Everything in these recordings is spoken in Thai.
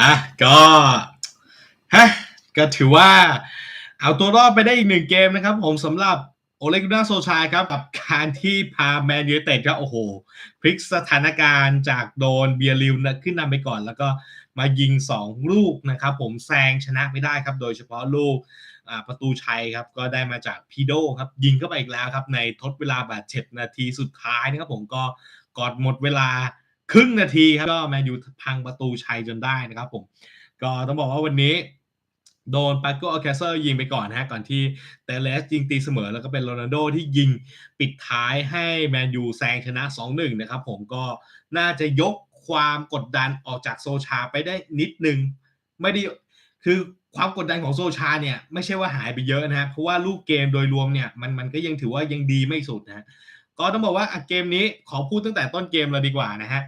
อะก็ฮะก็ถือว่าเอาตัวรอดไปได้อีกหนึ่งเกมนะครับผมสำหรับโอเลกุน่าโซชายครับกับการที่พาแมนยูเต็ดครับโอ้โห พลิกสถานการณ์จากโดนเบียร์ลิวนะขึ้นนำไปก่อน แล้วก็มายิง 2 ลูกนะครับ ผมแซงชนะไม่ได้ครับ โดยเฉพาะลูกประตูชัยครับ ก็ได้มาจากพีโดครับ ยิงเข้าไปอีกแล้วครับ ในทดเวลาบาดเจ็บนาทีสุดท้ายนะครับผมก็กอดหมดเวลา ครึ่งนาทีครับก็แมนยูพังประตูชัยจนได้นะครับผม ก็ต้องบอกว่าวันนี้โดนปาโกอัลแคเซอร์ยิงไปก่อนนะฮะก่อนที่เตเลสยิงตีเสมอแล้วก็เป็นโรนัลโดที่ยิงปิดท้ายให้แมนยูแซงชนะ 2-1 นะครับผมก็น่าจะยกความกดดันออกจากโซชาไปได้นิดนึง ไม่ได้คือความกดดันของโซชาเนี่ยไม่ใช่ว่าหายไปเยอะนะฮะเพราะว่าลูกเกมโดยรวมเนี่ยมันมันก็ยังถือว่ายังดีไม่สุดนะฮะก็ต้องบอกว่าเกมนี้ขอพูดตั้งแต่ต้นเกมเลยดีกว่านะฮะ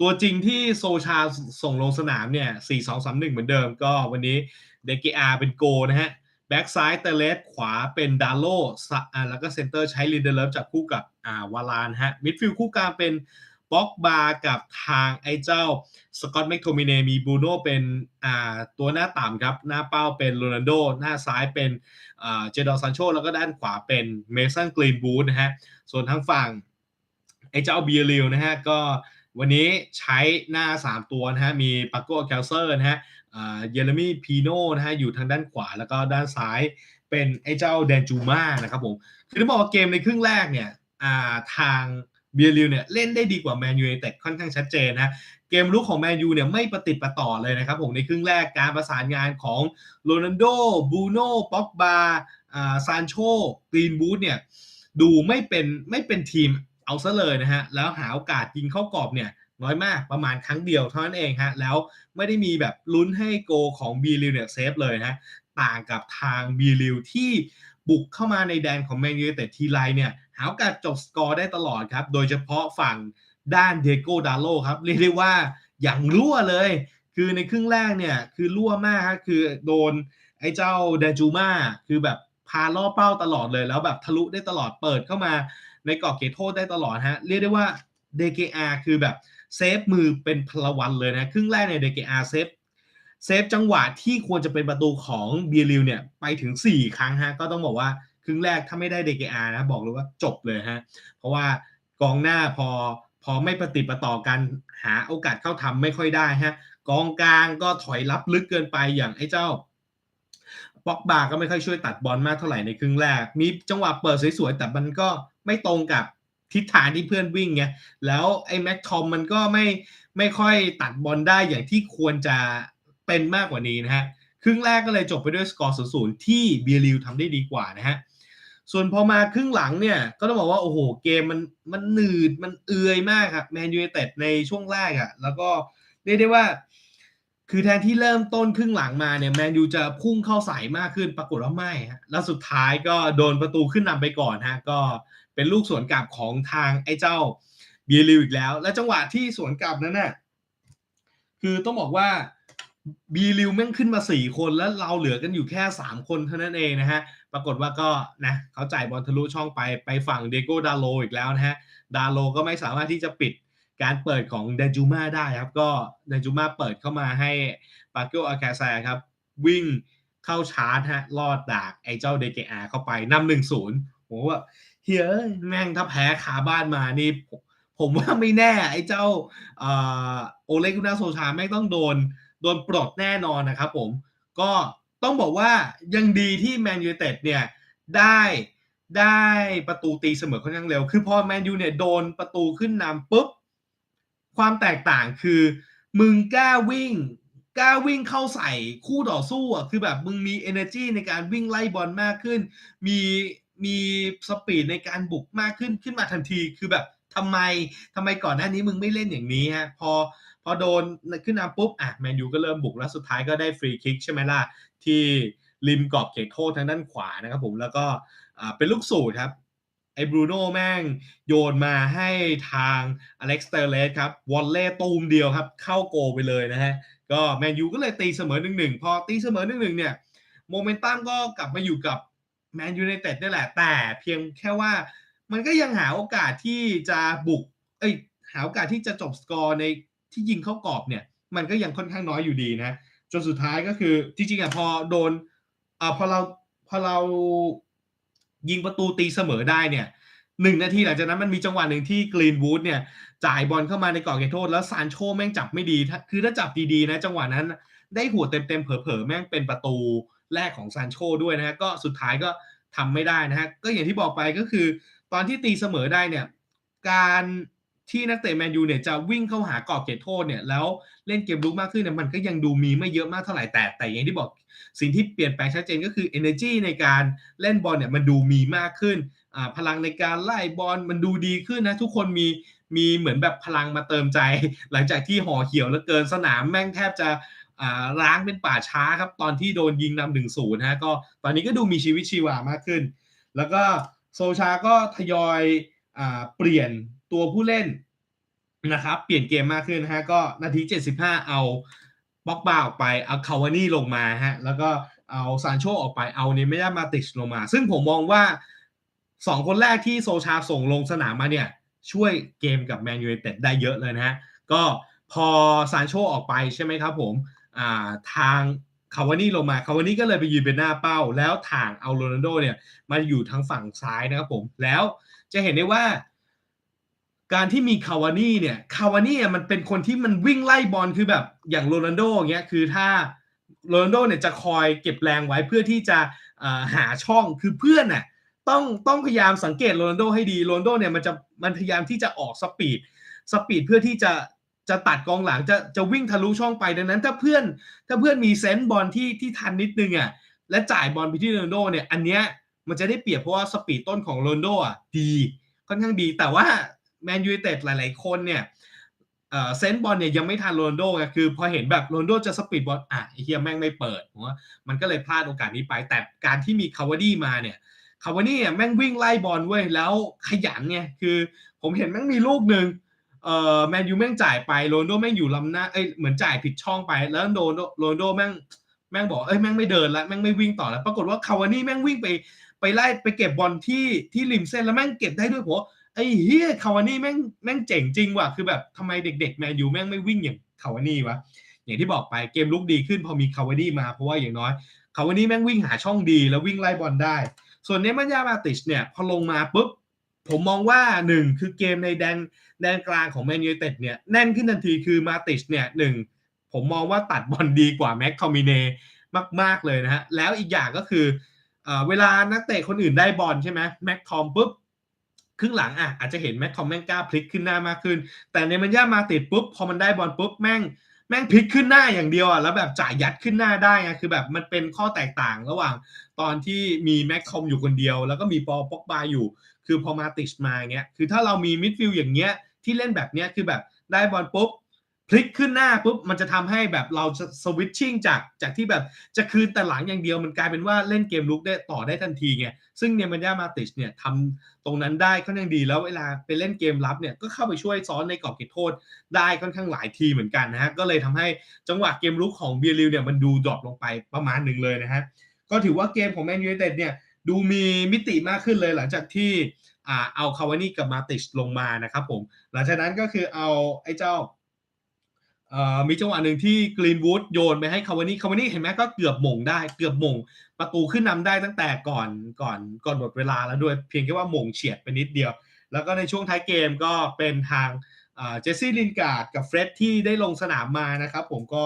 ตัวจริงที่โซชาส่งลงสนามเนี่ย 4 2 3 1 เหมือนเดิมก็วันนี้เดกิอาเป็นโกนะฮะ แบ็กซ้ายเตเลสขวาเป็นดาโลแล้วก็เซนเตอร์ใช้ลินเดเลฟจับคู่กับอ่าวาลานฮะ มิดฟิลด์คู่กลางเป็นบ็อกบาร์กับทางไอ้เจ้าสกอตแมคโทมิเนมีบูโนเป็นอ่าตัวหน้าต่ำครับ หน้าเป้าเป็นโรนัลโด หน้าซ้ายเป็นอ่าเจดอซันโชแล้วก็ด้านขวาเป็นเมสันกรีนบูธนะฮะ ส่วนทางฝั่งไอ้เจ้าเบียริลนะฮะ ก็ วันนี้ใช้หน้า 3 ตัวนะฮะ มีปาโก้แคลเซอร์นะฮะเยเรมี่พีโนนะฮะ อยู่ทางด้านขวาแล้วก็ด้านซ้ายเป็นไอ้เจ้าแดนจูมานะครับผม คือต้องบอกว่าเกมในครึ่งแรกเนี่ยทางเบียริลเนี่ยเล่นได้ดีกว่าแมนยูแต่ค่อนข้างชัดเจนนะเกมลุกของแมนยูเนี่ยไม่ประติดประต่อเลยนะครับผมในครึ่งแรกการประสานงานของโรนัลโดบูโน่ป็อกบาซานโชกรีนบูธเนี่ยดูไม่เป็นไม่เป็นทีม เอาซะเลยนะฮะแล้วหาโอกาสยิงเข้ากรอบเนี่ยน้อยมากประมาณครั้งเดียวเท่านั้นเองฮะแล้วไม่ได้มีแบบลุ้นให้โกของบีริวเนี่ยเซฟเลยนะต่างกับทางบีริวที่บุกเข้ามาในแดนของแมนยูแต่ทีไรเนี่ยหาโอกาสจบสกอร์ได้ตลอดครับโดยเฉพาะฝั่งด้านเดโกดาโลครับเรียกได้ว่าอย่างรั่วเลย คือในครึ่งแรกเนี่ยคือรั่วมากครับคือโดนไอ้เจ้าเดจูมาคือแบบพาล่อเป้าตลอดเลยแล้วแบบทะลุได้ตลอดเปิดเข้ามา ในกรอบเขตโทษได้ตลอดฮะ เรียกได้ว่า DKR คือแบบเซฟมือเป็นพลวันเลยนะครึ่งแรกใน DKR เซฟเซฟจังหวะที่ควรจะเป็นประตูของเบียริวเนี่ยไปถึง 4 ครั้งฮะ ก็ต้องบอกว่าครึ่งแรกถ้าไม่ได้ DKR นะบอกเลยว่าจบเลยฮะ เพราะว่ากองหน้าพอพอไม่ปฏิปต่อกันหาโอกาสเข้าทำไม่ค่อยได้ฮะกองกลางก็ถอยรับลึกเกินไปอย่างไอ้เจ้า ป็อกบาก็ไม่ค่อยช่วยตัดบอลมากเท่าไหร่ในครึ่งแรก มีจังหวะเปิดสวยๆ แต่มันก็ไม่ตรงกับทิศทางที่เพื่อนวิ่งไง แล้วไอ้แม็กทอมมันก็ไม่ไม่ค่อยตัดบอลได้อย่างที่ควรจะเป็นมากกว่านี้นะฮะ ครึ่งแรกก็เลยจบไปด้วยสกอร์ศูนย์ที่เบียริวทำได้ดีกว่านะฮะ ส่วนพอมาครึ่งหลังเนี่ย ก็ต้องบอกว่า โอ้โห เกมมันมันหนืดมันเอื่อยมากครับแมนยูเต็ดในช่วงแรกอะ่ะ แล้วก็เรียกได้ว่า คือแทนที่เริ่มต้นครึ่งหลังมาเนี่ยแมนยูจะพุ่งเข้าใส่มากขึ้นปรากฏว่าไม่ฮะแล้วสุดท้ายก็โดนประตูขึ้นนำไปก่อนฮะก็เป็นลูกสวนกลับของทางไอ้เจ้าเบียริวอีกแล้ว และจังหวะที่สวนกลับนั้นน่ะคือต้องบอกว่าบีริวแม่งขึ้นมาสี่คนแล้วเราเหลือกันอยู่แค่สามคนเท่านั้นเองนะฮะปรากฏว่าก็นะเขาจ่ายบอลทะลุช่องไปไปฝั่งเดโกดาโลอีกแล้วนะฮะดาโลก็ไม่สามารถที่จะปิด การเปิดของเดจูมาได้ครับ ก็เดจูมาเปิดเข้ามาให้ปาเกลอาคาซาครับ วิ่งเข้าชาร์จฮะลอดดากไอ้เจ้าเดเกอาเข้าไปนำหนึ่งศูนย์ผมว่าเฮ้ยแม่งถ้าแพ้คาบ้านมานี่ผมว่าไม่แน่ไอ้เจ้าโอเลกุนาโซชาแม่ต้องโดน โดนปลดแน่นอนนะครับผมก็ต้องบอกว่ายังดีที่แมนยูเต็ดเนี่ยได้ได้ประตูตีเสมอค่อนข้างเร็ว คือพอแมนยูเนี่ยโดนประตูขึ้นนำปุ๊บ ความแตกต่างคือ มึงกล้าวิ่งกล้าวิ่งเข้าใส่คู่ต่อสู้อะคือแบบมึงมี energy ในการวิ่งไล่บอลมากขึ้น มีมีสปีดในการบุกมากขึ้นขึ้นมาทันทีคือแบบทำไมทำไมก่อนหน้านี้มึงไม่เล่นอย่างนี้ฮะพอพอโดนขึ้นนำปุ๊บอะแมนยูก็เริ่มบุกแล้วสุดท้ายก็ได้ฟรีคิกใช่ไหมล่ะที่ริมกรอบเขตโทษทางด้านขวานะครับผมแล้วก็เป็นลูกสูตรครับ ไอ้บรูโน่แม่งโยนมาให้ทางอเล็กซ์เตอร์เลสครับวอลเล่ตูมเดียวครับ เข้าโกไปเลยนะฮะ ก็แมนยูก็เลยตีเสมอหนึ่งหนึ่งพอตีเสมอหนึ่งหนึ่งเนี่ยโมเมนตัมก็กลับมาอยู่กับแมนยูในเต็ดนี่แหละ แต่เพียงแค่ว่ามันก็ยังหาโอกาสที่จะบุก เอ้ยหาโอกาสที่จะจบสกอร์ในที่ยิงเข้ากรอบเนี่ย มันก็ยังค่อนข้างน้อยอยู่ดีนะจนสุดท้ายก็คือจริงๆอะพอโดนอ่าพอเราพอเรา ยิงประตูตีเสมอได้เนี่ยหนึ่งนาทีหลังจากนั้นมันมีจังหวะหนึ่งที่กรีนวูดเนี่ย จ่ายบอลเข้ามาในกรอบเขตโทษ แล้วซานโชแม่งจับไม่ดี คือถ้าจับดีๆนะ จังหวะนั้นได้หัวเต็มๆเผลอๆแม่งเป็นประตูแรกของซานโชด้วยนะฮะก็สุดท้ายก็ทำไม่ได้นะฮะก็อย่างที่บอกไปก็คือ ตอนที่ตีเสมอได้เนี่ย การ ที่นักเตะแมนยูเนี่ยจะวิ่งเข้าหากรอบเขตโทษเนี่ยแล้วเล่นเกมลุกมากขึ้นเนี่ยมันก็ยังดูมีไม่เยอะมากเท่าไหร่แต่แต่อย่างที่บอกสิ่งที่เปลี่ยนแปลงชัดเจนก็คือ energy ในการเล่นบอลเนี่ยมันดูมีมากขึ้นพลังในการไล่บอลมันดูดีขึ้นนะทุกคนมีมีเหมือนแบบพลังมาเติมใจ หลังจากที่ห่อเขียวแล้วเกินสนามแม่งแทบจะร้างเป็นป่าช้าครับ ตอนที่โดนยิงนำหนึ่งศูนย์ฮะก็ตอนนี้ก็ดูมีชีวิตชีวามากขึ้น แล้วก็โซชาก็ทยอยอเปลี่ยนตัวผู้เล่นนะครับ เปลี่ยนเกมมากขึ้นฮะก็นาที 75 เอาบ็อกบาออกไปเอาคาวานี่ลงมาฮะแล้วก็เอาซานโชออกไปเอาเนไม่ได้มาติชลงมา ซึ่งผมมองว่า 2 คนแรกที่โซชาส่งลงสนามมาเนี่ย ช่วยเกมกับแมนยู i นเต็ดได้เยอะเลยนะฮะก็พอซานโชออกไปใช่ไหมครับผมอ่าทางคาวานี่ลงมาคาวานี่ก็เลยไปยืนเป็นหน้าเป้า แล้วทางเอาโรนัลโดเนี่ยมาอยู่ทางฝั่งซ้ายนะครับผม แล้วจะเห็นได้ว่า การที่มีคาวานี่เนี่ยคาวานี่มันเป็นคนที่มันวิ่งไล่บอลคือแบบอย่างโรนัลโดอย่างเงี้ยคือถ้าโรนัลโดเนี่ยจะคอยเก็บแรงไว้เพื่อที่จะหาช่องคือเพื่อนน่ะต้องต้องพยายามสังเกตโรนัลโดให้ดีโรนัลโดเนี่ยมันจะมันพยายามที่จะออกสปีดสปีดเพื่อที่จะจะตัดกองหลังจะจะวิ่งทะลุช่องไปดังนั้น ถ้าเพื่อนถ้าเพื่อนมีเซนส์บอลที่ที่ทันนิดนึงอะและจ่ายบอลไปที่โรนัลโดเนี่ยอันเนี้ยมันจะได้เปรียบเพราะว่าสปีดต้นของโรนัลโดอะดีค่อนข้างดีแต่ว่า แมนยูเต็ดหลาย ๆ คนเนี่ยเซนบอลเนี่ยยังไม่ทันโรนโดไงคือพอเห็นแบบโรนโดจะสปีดบอลอะไอเฮียแม่งไม่เปิดผมว่ามันก็เลยพลาดโอกาสนี้ไป แต่การที่มีคาวาดี้มาเนี่ยคาวาดี้เนี่ยแม่งวิ่งไล่บอลเว้ยแล้วขยันไงคือผมเห็นแม่งมีลูกหนึ่งเอ่อแมนยูแม่งจ่ายไปโรนโดแม่งอยู่ลำหน้าเอ้ยเหมือนจ่ายผิดช่องไป แล้วโรนโดโรนโดแม่งแม่งบอกเอ้ยแม่งไม่เดินแล้วแม่งไม่วิ่งต่อแล้ว ปรากฏว่าคาวานี่แม่งวิ่งไปไปไล่ไปเก็บบอลที่ที่ริมเส้นแล้วแม่งเก็บได้ด้วยผม ไอ้เฮียคาวานี่แม่งแม่งเจ๋งจริงว่ะคือแบบทำไมเด็กๆแมนยูแม่งไม่วิ่งอย่างคาวานี่วะอย่างที่บอกไปเกมลุกดีขึ้นพอมีคาวานี่มาเพราะว่าอย่างน้อยคาวานี่แม่งวิ่งหาช่องดีแล้ววิ่งไล่บอลได้ ส่วนเนมันยามาติชเนี่ยพอลงมาปุ๊บผมมองว่าหนึ่งคือเกมในแดนแดนกลางของแมนยูเต็ดเนี่ยแน่นขึ้นทันทีคือมาติชเนี่ยหนึ่งผมมองว่าตัดบอลดีกว่าแม็กคอมิเนมาก ๆ เลยนะฮะ แล้วอีกอย่างก็คือเวลานักเตะคนอื่นได้บอลใช่ไหมแม็กทอมปุ๊บ ครึ่งหลังอะอาจจะเห็นแม็กคอมแม่งกล้าพลิกขึ้นหน้ามากขึ้น แต่ในมันย่ามาติดปุ๊บพอมันได้บอลปุ๊บแม่งแม่งพลิกขึ้นหน้าอย่างเดียวอะแล้วแบบจ่ายยัดขึ้นหน้าได้ไงคือแบบมันเป็นข้อแตกต่างระหว่างตอนที่มีแม็กคอมอยู่คนเดียว แล้วก็มีปอปอกบาอยู่ คือพอมาติชมาเงี้ยคือถ้าเรามีมิดฟิลด์อย่างเงี้ยที่เล่นแบบเนี้ยคือแบบได้บอลปุ๊บ พลิกขึ้นหน้าปุ๊บมันจะทำให้แบบเราจะสวิตชิ่งจากจากที่แบบจะคืนแต่หลังอย่างเดียวมันกลายเป็นว่าเล่นเกมลุกได้ต่อได้ทันทีไงซึ่งเนมันยามาติชเนี่ยทำตรงนั้นได้ค่อนข้างดีแล้วเวลาไปเล่นเกมรับเนี่ยก็เข้าไปช่วยซ้อนในกรอบเขตโทษได้ค่อนข้างหลายทีเหมือนกันนะฮะก็เลยทำให้จังหวะเกมลุกของเบียริลเนี่ยมันดูดรอปลงไปประมาณหนึ่งเลยนะฮะก็ถือว่าเกมของแมนยูไนเต็ดเนี่ยดูมีมิติมากขึ้นเลยหลังจากที่อ่าเอาคาวานี่กับมาติชลงมานะครับผมหลังจากนั้นก็คือเอาไอ้เจ้า มีจังหวะหนึ่งที่กรีนวูดโยนไปให้คาวานี่คาวานี่เห็นไหมก็เกือบมงได้เกือบมง ประตูขึ้นนำได้ตั้งแต่ก่อนก่อนก่อนหมดเวลาแล้วด้วยเพียงแค่ว่ามงเฉียดไปนิดเดียว แล้วก็ในช่วงท้ายเกมก็เป็นทางเจสซี่ลินการ์ดกับเฟร็ดที่ได้ลงสนามมานะครับผมก็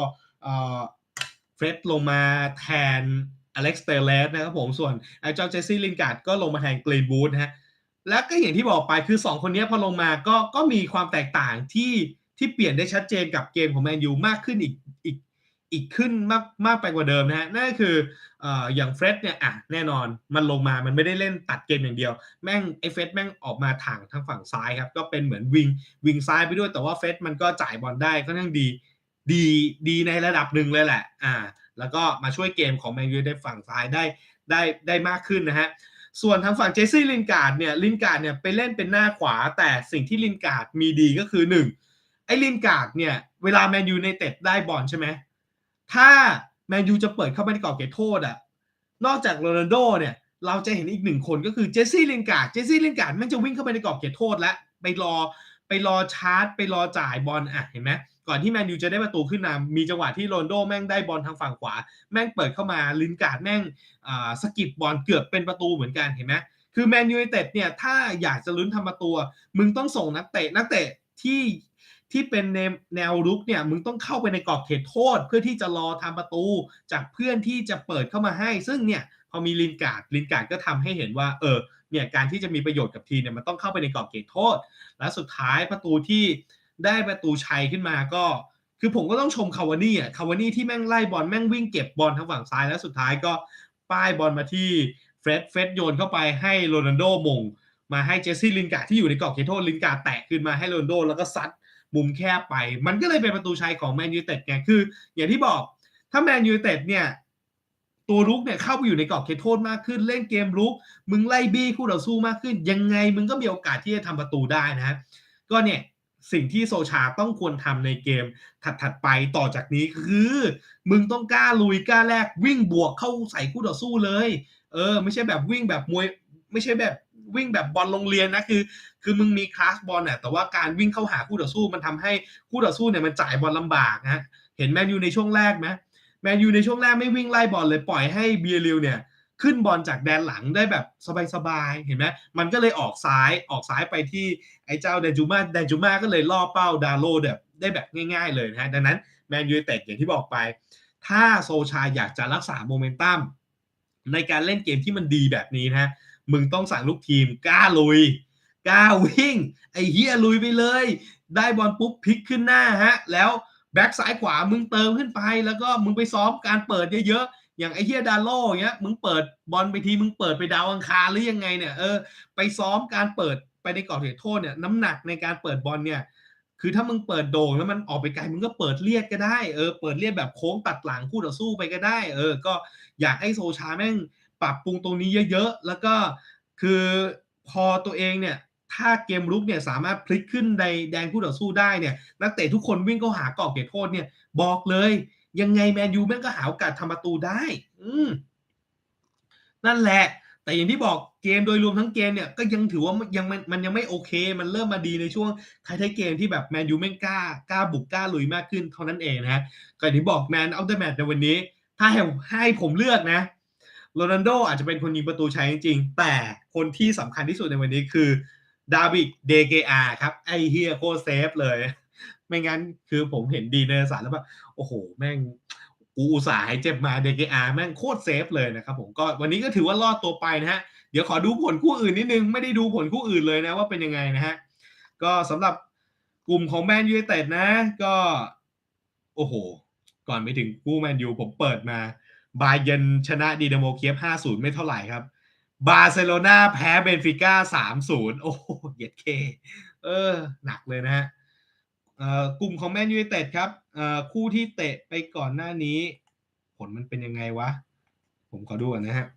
เฟร็ดลงมาแทนอเล็กซ์เตเลสนะครับผมส่วนไอ้เจ้าเจสซี่ลินการ์ดก็ลงมาแทนกรีนวูดนะฮะแล้วก็อย่างที่บอกไปคือ 2 คนนี้พอลงมาก็ก็มีความแตกต่างที่ ที่เปลี่ยนได้ชัดเจนกับเกมของแมนยูมากขึ้นอีกอีกอีกขึ้นมากมากไปกว่าเดิมนะฮะนั่นก็คืออย่างเฟรดเนี่ยอะแน่นอนมันลงมามันไม่ได้เล่นตัดเกมอย่างเดียว แม่งไอ้เฟรดแม่งออกมาถังทางฝั่งซ้ายครับก็เป็นเหมือนวิงวิงซ้ายไปด้วยแต่ว่าเฟรดมันก็จ่ายบอลได้ค่อนข้างดีดีดีในระดับหนึ่งเลยแหละอ่าแล้วก็มาช่วยเกมของแมนยูได้ฝั่งซ้ายได้ได้ได้มากขึ้นนะฮะส่วนทางฝั่งเจสซี่ลินการ์ดเนี่ยลินการ์ดเนี่ยไปเล่นเป็นหน้าขวาแต่สิ่งที่ลินการ์ดมีดีก็คือหนึ ไอ้ลินการ์ดเนี่ย เวลาแมนยูในเต็ดได้บอลใช่ไหมถ้าแมนยูจะเปิดเข้าไปในกรอบเขตโทษอะนอกจากโรนัลโดเนี่ย เราจะเห็นอีกหนึ่งคนก็คือเจสซี่ลินการ์ดเจสซี่ลินการ์ดมันจะวิ่งเข้าไปในกรอบเขตโทษแล้วไปรอไปรอชาร์จ ไปรอจ่ายบอลอะเห็นไหมก่อนที่แมนยูจะได้ประตูขึ้นนำมีจังหวะที่โรนลโดแม่งได้บอลทางฝั่งขวา แม่งเปิดเข้ามาลินการ์ดแม่งสกิดบอลเกือบเป็นประตูเหมือนกันเห็นไหมคือแมนยูไนเต็ดเนี่ยถ้าอยากจะลุ้นทำประตูมึงต้องส่งนักเตะนักเตะที่ ที่เป็นแนวรุกเนี่ยมึงต้องเข้าไปในกรอบเขตโทษ เพื่อที่จะรอทำประตู จากเพื่อนที่จะเปิดเข้ามาให้ ซึ่งเนี่ยพอมีลินการ์ดลินการ์ดก็ทำให้เห็นว่าเออเนี่ยการที่จะมีประโยชน์กับทีเนี่ยมันต้องเข้าไปในกรอบเขตโทษ และสุดท้ายประตูที่ได้ประตูชัยขึ้นมาก็ คือผมก็ต้องชมคาวานี่อะคาวานี่ที่แม่งไล่บอลแม่งวิ่งเก็บบอลทางฝั่งซ้ายแล้วสุดท้ายก็ป้ายบอลมาที่เฟร็ดเฟร็ดโยนเข้าไปให้โรนัลโดมงมาให้เจสซี่ลินการ์ดที่อยู่ในกรอบเขตโทษลินการ์ดแตะขึ้นมาให้โรนัลโดแล้วก็ซัด มุมแคบไป มันก็เลยเป็นประตูชัยของแมนยูเต็ดไงคือ อย่างที่บอกถ้าแมนยูเต็ดเนี่ยตัวรุกเนี่ยเข้าไปอยู่ในกรอบเขตโทษมากขึ้น เล่นเกมรุก มึงไล่บี้คู่ต่อสู้มากขึ้น ยังไงมึงก็มีโอกาสที่จะทำประตูได้นะฮะก็เนี่ยสิ่งที่โซชาต้องควรทำในเกมถัดๆไปต่อจากนี้คือ มึงต้องกล้าลุยกล้าแลกวิ่งบวกเข้าใส่คู่ต่อสู้เลย เออ ไม่ใช่แบบวิ่งแบบมวย ไม่ใช่แบบวิ่งแบบบอลโรงเรียนนะคือ คือมึงมีคลาสบอลน่ะแต่ว่าการวิ่งเข้าหาคู่ต่อสู้มันทำให้คู่ต่อสู้เนี่ยมันจ่ายบอลลำบากนะเห็นแมนยูในช่วงแรกไหมแมนยูในช่วงแรกไม่วิ่งไล่บอลเลยปล่อยให้เบียริลเนี่ยขึ้นบอลจากแดนหลังได้แบบสบายๆ เห็นไหมมันก็เลยออกซ้ายออกซ้ายไปที่ไอ้เจ้าเดนจูมาเดนจูมาก็เลยล่อเป้าดาโลแบบได้แบบง่ายๆเลยนะฮะดังนั้นแมนยูเต็ดอย่างที่บอกไป ถ้าโซชาอยากจะรักษาโมเมนตัมในการเล่นเกมที่มันดีแบบนี้นะฮะมึงต้องสั่งลูกทีมกล้าลุย กล้าวิ่ง ไอ้เฮียลุยไปเลย ได้บอลปุ๊บพลิกขึ้นหน้าฮะ แล้วแบ็กซ้ายขวามึงเติมขึ้นไป แล้วก็มึงไปซ้อมการเปิดเยอะๆ อย่างไอ้เฮียดาโล่เงี้ย มึงเปิดบอลไปทีมึงเปิดไปดาวอังคารหรือยังไงเนี่ย เออ ไปซ้อมการเปิดไปในกรอบเขตโทษเนี่ย น้ำหนักในการเปิดบอลเนี่ย คือถ้ามึงเปิดโด่งแล้วมันออกไปไกลมึงก็เปิดเลียดก็ได้ เออ เปิดเลียดแบบโค้งตัดหลังคู่ต่อสู้ไปก็ได้ เออ ก็อยากให้โซชาแม่งปรับปรุงตรงนี้เยอะๆ แล้วก็คือพอตัวเองเนี่ย ถ้าเกมรุกเนี่ยสามารถพลิกขึ้นในแดนคู่ต่อสู้ได้เนี่ย นักเตะทุกคนวิ่งเข้าหากรอบเขตโทษเนี่ย บอกเลย ยังไงแมนยูแม่งก็หาโอกาสทำประตูได้ อืมนั่นแหละ แต่อย่างที่บอกเกมโดยรวมทั้งเกมเนี่ยก็ยังถือว่ายังมันมันยังไม่โอเค มันเริ่มมาดีในช่วงท้ายๆเกมที่แบบแมนยูแม่งกล้ากล้าบุกกล้าลุยมากขึ้นเท่านั้นเองนะฮะก็อย่างที่บอกแมนเอาเดอร์แมตในวันนี้ ถ้าให้ให้ผมเลือกนะโรนัลโดอาจจะเป็นคนยิงประตูชัยจริงๆแต่คนที่สำคัญที่สุดในวันนี้คือ ดาวิดเดเกอาครับ ไอเฮียโคเซฟเลย ไม่งั้นคือผมเห็นดีในสารแล้วแบบโอ้โห แม่งกูอุตส่าห์ให้เจ็บมาเดเกอาแม่งโคตรเซฟเลยนะครับผมก็วันนี้ก็ถือว่ารอดตัวไปนะฮะ เดี๋ยวขอดูผลคู่อื่นนิดนึง ไม่ได้ดูผลคู่อื่นเลยนะว่าเป็นยังไงนะฮะ ก็สำหรับกลุ่มของแมนยูไนเต็ดนะ ก็ โอ้โห ก่อนไปถึงคู่แมนยูผมเปิดมาบาเยนชนะดีนาโมเคียฟ5-0 ไม่เท่าไหร่ครับ บาร์เซโลนาแพ้เบนฟิก้า3-0โอ้โหเย็ดเค เออ หนักเลยนะฮะเอ่อกลุ่มของแมนยูไนเต็ดครับเอ่อคู่ที่เตะไปก่อนหน้านี้ ผลมันเป็นยังไงวะ ผมขอดูก่อนนะฮะ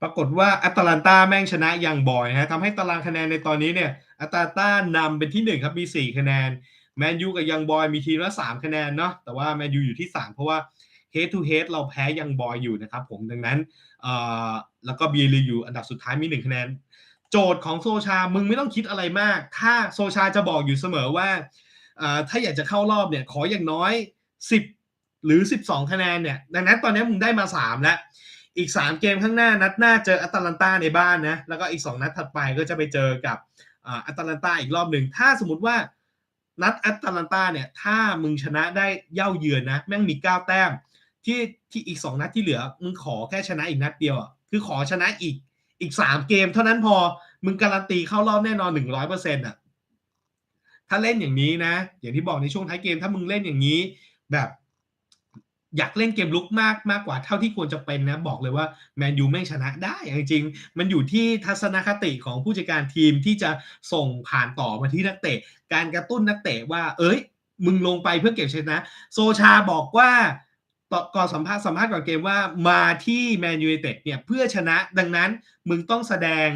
ปรากฏว่าแอตแลนตาแม่งชนะยังบอยนะฮะทำให้ตารางคะแนนในตอนนี้เนี่ยแอตแลนตานำเป็นที่1ครับมี4คะแนนแมนยูกับยังบอยมีทีมละ3คะแนนเนาะแต่ว่าแมนยูอยู่ที่3เพราะว่า head to head เราแพ้ยังบอยอยู่นะครับผมดังนั้นแล้วก็บีลีอยู่อันดับสุดท้ายมี1คะแนน โจทย์ของโซชา มึงไม่ต้องคิดอะไรมาก ถ้าโซชาจะบอกอยู่เสมอว่าถ้าอยากจะเข้ารอบเนี่ยขออย่างน้อย 10 หรือ 12 คะแนนเนี่ยดังนั้นตอนนี้มึงได้มา 3 แล้ว อีก 3 เกมข้างหน้านัดหน้าเจอแอตแลนตาในบ้านนะแล้วก็อีก 2 นัดถัดไปก็จะไปเจอกับแอตแลนตาอีกรอบหนึ่งถ้าสมมติว่านัดแอตแลนตาเนี่ยถ้ามึงชนะได้เย่าเยือนนะแม่งมี 9 แต้ม ที่ที่อีก2นัดที่เหลือ มึงขอแค่ชนะอีกนัดเดียวอะคือขอชนะอีกอีก3เกม เท่านั้นพอมึงการันตีเข้ารอบแน่นอน100%อะถ้าเล่นอย่างนี้นะ อย่างที่บอกในช่วงท้ายเกม ถ้ามึงเล่นอย่างนี้ แบบ อยากเล่นเกมลุกมากมากกว่าเท่าที่ควรจะเป็นนะ บอกเลยว่าแมนยูไม่ชนะได้จริงๆมันอยู่ที่ทัศนคติของผู้จัดการทีมที่จะส่งผ่านต่อมาที่นักเตะ การกระตุ้นนักเตะว่า เอ้ย มึงลงไปเพื่อเก็บชนะ โซชาบอกว่า ก่อนสัมภาษณ์สัมภาษณ์ก่อนเกมว่ามาที่แมนยูไนเต็ดเนี่ยเพื่อชนะดังนั้นมึงต้องแสดง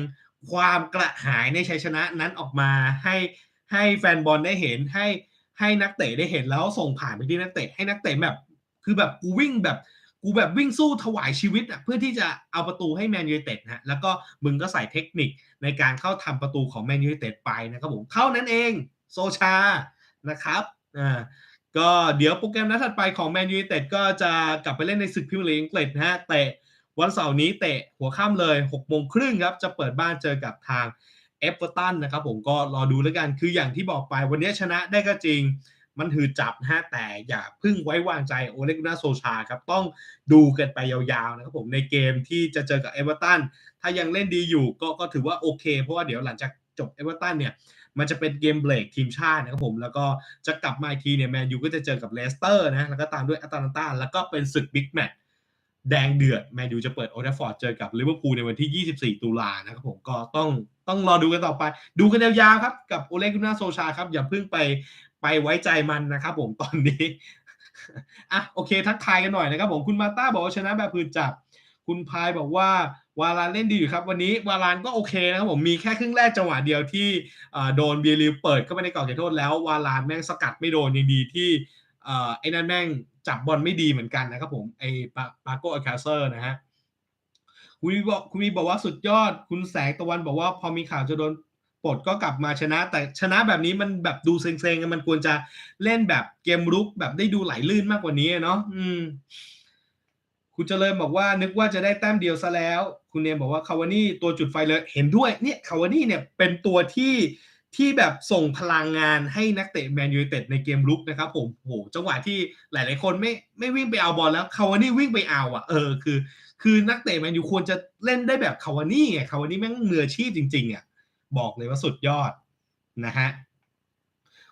ความกระหายในชัยชนะนั้นออกมาให้ให้แฟนบอลได้เห็นให้ให้นักเตะได้เห็นแล้วส่งผ่านไปที่นักเตะให้นักเตะแบบ คือแบบกูวิ่งแบบกูแบบวิ่งสู้ถวายชีวิตอะเพื่อที่จะเอาประตูให้แมนยูไนเต็ดนะแล้วก็มึงก็ใส่เทคนิคในการเข้าทำประตูของแมนยูไนเต็ดไปนะครับผมเท่านั้นเองโซชานะครับอ่า ก็เดี๋ยวโปรแกรมนัดถัดไปของแมนยูเต็ดก็จะกลับไปเล่นในศึกพรีเมียร์ลีกอังกฤษนะฮะเตะวันเสาร์นี้เตะหัวค่ำเลย6โมงครึ่งครับจะเปิดบ้านเจอกับทางเอฟเวอร์ตันนะครับผมก็รอดูแล้วกันคืออย่างที่บอกไปวันนี้ชนะได้ก็จริง มันถือจับนะฮะแต่อย่าเพึ่งไว้วางใจโอเลกุนาโซชาครับต้องดูกันไปยาวๆนะครับผมในเกมที่จะเจอกับเอเวอร์ตันถ้ายังเล่นดีอยู่ก็ก็ถือว่าโอเค เพราะว่าเดี๋ยวหลังจากจบเอเวอร์ตันเนี่ย มันจะเป็นเกมเบรกทีมชาตินะครับผมแล้วก็จะกลับมาอีกทีเนี่ยแมนยูก็จะเจอกับเลสเตอร์นะแล้วก็ตามด้วยแอตแลนตาแล้วก็เป็นศึกบิ๊กแมตช์แดงเดือดแมนยูจะเปิดโอเดฟอร์ดเจอกับลิเวอร์พูลในวันที่ 24 ตุลานะครับผมก็ต้องต้องรอดูกันต่อไป ดูกันยาวๆครับกับโอเลกุนาโซชาครับอย่าเพิ่งไปไปไว้ใจมันนะครับผมตอนนี้อะโอเคทักทายกันหน่อยนะครับผมคุณมาต้าบอกว่าชนะแบบพืนจับ คุณพายบอกว่า วาลานเล่นดีอยู่ครับ วันนี้วาลานก็โอเคนะครับผมมีแค่ครึ่งแรกจังหวะเดียวที่โดนเบียริวเปิดเข้าไปในกรอบเขตโทษแล้ววาลานแม่งสกัดไม่โดนยังดีที่ไอ้นั่นแม่งจับบอลไม่ดีเหมือนกันนะครับผมไอ้ปาโกอคาเซอร์นะฮะคุณมีบอกคุณมีบอกว่าสุดยอด คุณแสงตะวันบอกว่าพอมีข่าวจะโดนปลดก็กลับมาชนะ แต่ชนะแบบนี้มันแบบดูเซ็งๆมันควรจะเล่นแบบเกมรุกแบบได้ดูไหลลื่นมากกว่านี้เนาะอืม คุณเจริญบอกว่านึกว่าจะได้แต้มเดียวซะแล้ว คุณเนมบอกว่าคาวานี่ตัวจุดไฟเลยเห็นด้วยเนี่ยคาวานี่เนี่ยเป็นตัวที่ที่แบบส่งพลังงานให้นักเตะแมนยูเต็ดในเกมลุกนะครับผมโหจังหวะที่หลาย ๆ คนไม่ไม่วิ่งไปเอาบอลแล้วคาวานี่วิ่งไปเอาอะเออคือ คือนักเตะแมนยูควรจะเล่นได้แบบคาวานี่ไงคาวานี่แม่งมืออาชีพจริง ๆ อะ บอกเลยว่าสุดยอดนะฮะ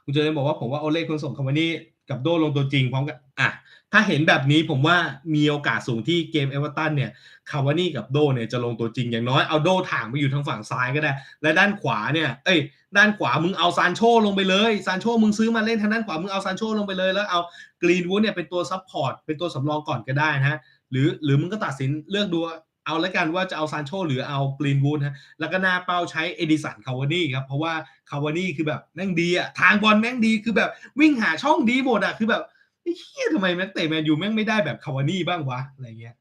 คุณเจริญบอกว่าผมว่าโอเล่คนส่งคาวานี่ กับโดลงตัวจริงพร้อมกันอะถ้าเห็นแบบนี้ผมว่ามีโอกาสสูงที่เกมเอเวอร์ตันเนี่ยคาวานี่กับโดเนี่ยจะลงตัวจริงอย่างน้อยเอาโดถ่างไปอยู่ทางฝั่งซ้ายก็ได้ และด้านขวาเนี่ยเอ้ยด้านขวามึงเอาซานโชลงไปเลยซานโชมึงซื้อมาเล่นทางด้านขวามึงเอาซานโชลงไปเลยแล้วเอากรีนวูดเนี่ยเป็นตัวซับพอร์ตเป็นตัวสำรองก่อนก็ได้นะฮะหรือหรือมึงก็ตัดสินเลือกดู เอาแล้วกันว่าจะเอาซานโชหรือเอากรีนวูดฮะแล้วก็หน้าเป้าใช้เอดิสันคาวานี่ครับ เพราะว่าคาวานี่คือแบบแม่งดีอะทางบอลแม่งดีคือแบบวิ่งหาช่องดีหมดอะคือแบบไอ้เฮียทำไมแม็กเตะแมนยูแม่งไม่ได้แบบคาวานี่บ้างวะอะไรเงี้ย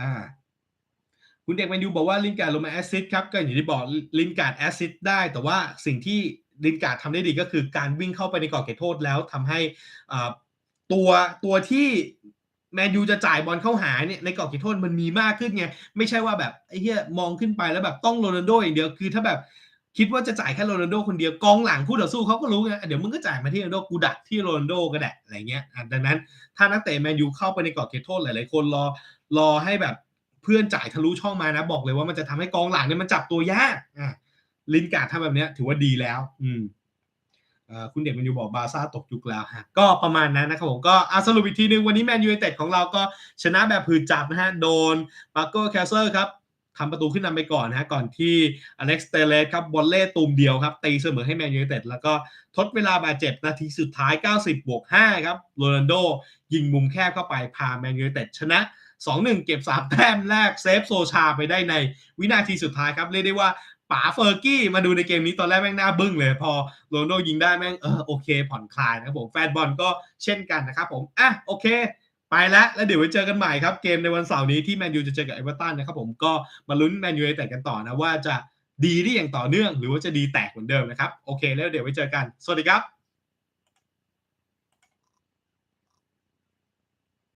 อ่า คุณเด็กแมนยูบอกว่าลินการ์ดลงมาแอซิดครับ ก็อย่างที่บอกลินการ์ดแอซิดได้ แต่ว่าสิ่งที่ลินการ์ดทำได้ดีก็คือการวิ่งเข้าไปในกรอบเขตโทษแล้วทำให้อ่าตัวตัวที่ แมนยูจะจ่ายบอลเข้าหาเนี่ยในกรอบเขตโทษมันมีมากขึ้นไง ไม่ใช่ว่าแบบไอ้เหี้ยมองขึ้นไปแล้วแบบต้องโรนัลโดอย่างเดียวคือถ้าแบบคิดว่าจะจ่ายแค่โรนัลโดคนเดียวกองหลังคู่ต่อสู้เขาก็รู้ไงเดี๋ยวมึงก็จ่ายมาที่โรนัลโดกูดักที่โรนัลโดก็ได้อะไรเงี้ยดังนั้นถ้านักเตะแมนยูเข้าไปในกรอบเขตโทษหลายๆคนรอรอให้แบบเพื่อนจ่ายทะลุช่องมานะ บอกเลยว่ามันจะทำให้กองหลังเนี่ยมันจับตัวยากอะลินการ์ดทำแบบเนี้ยถือว่าดีแล้ว อืม คุณเด็กแมนยูบอกบาซ่าตกยุคแล้วฮะก็ประมาณนั้นนะครับผมก็อาสรุปอีกทีนึงวันนี้แมนยูไนเต็ดของเราก็ชนะแบบผืนจับนะฮะโดนปาโก้แคสเซอร์ครับทำประตูขึ้นนำไปก่อนนะฮะก่อนที่อเล็กซ์เตเลสครับบอลเล่ตูมเดียวครับ ตีเสมอให้แมนยูไนเต็ดแล้วก็ทดเวลาบาดเจ็บนาทีสุดท้าย 90บวก5ครับโรนัลโดยิงมุมแคบเข้าไปพาแมนยูไนเต็ดชนะ2-1 เก็บ 3 แต้มแรกเซฟโซชาไปได้ในวินาทีสุดท้ายครับ เรียกได้ว่า ป๋าเฟอร์กี้มาดูในเกมนี้ตอนแรกแม่งหน้าบึ้งเลย พอโรนโดยิงได้แม่งเออโอเค ผ่อนคลายนะครับผมแฟนบอลก็เช่นกันนะครับผมอะโอเค ไปแล้วแล้วเดี๋ยวไว้เจอกันใหม่ครับ เกมในวันเสาร์นี้ที่แมนยูจะเจอกับเอเวอร์ตันนะครับผมก็มาลุ้นแมนยูไอแต่กันต่อนะว่าจะดีได้อย่างต่อเนื่อง หรือว่าจะดีแตกเหมือนเดิมนะครับโอเค แล้วเดี๋ยวไว้เจอกัน สวัสดีครับ